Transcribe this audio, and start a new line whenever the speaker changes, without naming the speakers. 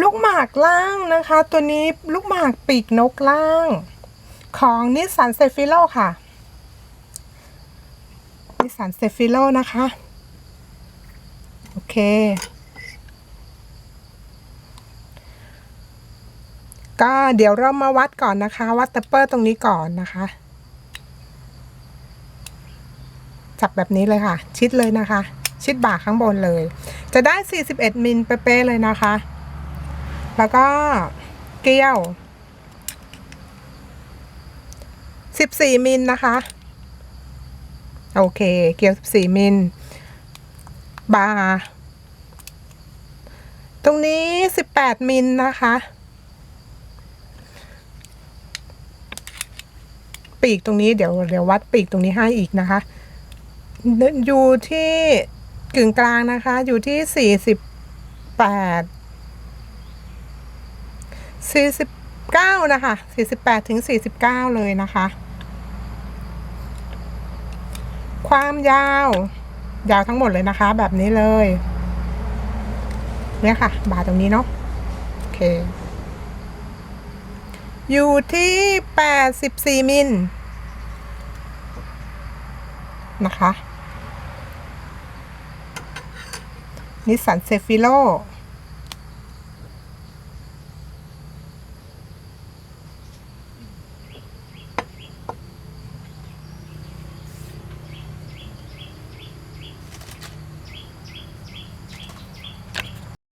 ลูกหมากล่างนะคะ ตัวนี้ลูกหมากปีกนกล่าง ของนิสสันเซฟิโลค่ะนิสสันเซฟิโลนะคะ โอเค ก็เดี๋ยวเรามาวัดก่อนนะคะ วัดตะเปอร์ตรงนี้ก่อนนะคะ จับแบบนี้เลยค่ะ ชิดเลยนะคะ ชิดบ่าข้างบนเลย จะได้ 41 มิลเป๊ะๆเลยนะคะ แล้วก็เกลียว 14 มิลนะคะ โอเค เกลียว 14 มิล บาร์ตรงนี้ 18 มิลนะคะ ปีกตรงนี้เดี๋ยวเดี๋ยววัดปีกตรงนี้ให้อีกนะคะ อยู่ที่กึ่งกลางนะคะ อยู่ที่ 48 49 นะคะ 48 ถึง 49 เลยนะคะ ความยาว ยาวทั้งหมดเลยนะคะ แบบนี้เลย เนี่ยค่ะ บาตรงนี้เนาะ โอเค อยู่ที่ 84 มิลนะคะนิสสันเซฟิโล